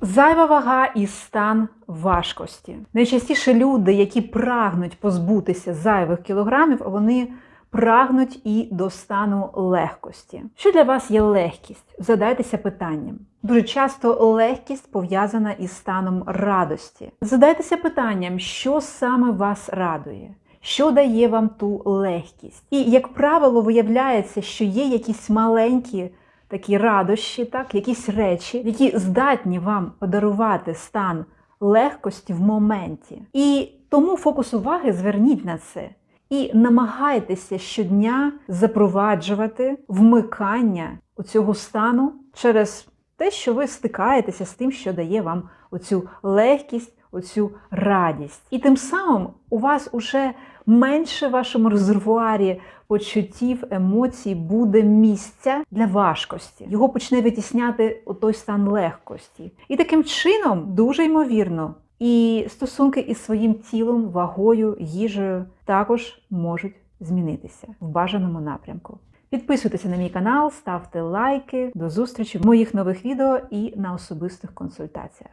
Зайва вага і стан важкості. Найчастіше люди, які прагнуть позбутися зайвих кілограмів, вони прагнуть і до стану легкості. Що для вас є легкість? Задайтеся питанням. Дуже часто легкість пов'язана із станом радості. Задайтеся питанням, що саме вас радує. Що дає вам ту легкість? І, як правило, виявляється, що є якісь маленькі такі радощі, так, якісь речі, які здатні вам подарувати стан легкості в моменті. І тому фокус уваги зверніть на це. І намагайтеся щодня запроваджувати вмикання у цього стану через те, що ви стикаєтеся з тим, що дає вам оцю легкість, оцю радість. І тим самим у вас уже менше в вашому резервуарі почуттів, емоцій буде місця для важкості. Його почне витісняти той стан легкості. І таким чином, дуже ймовірно, і стосунки із своїм тілом, вагою, їжею також можуть змінитися в бажаному напрямку. Підписуйтеся на мій канал, ставте лайки. До зустрічі в моїх нових відео і на особистих консультаціях.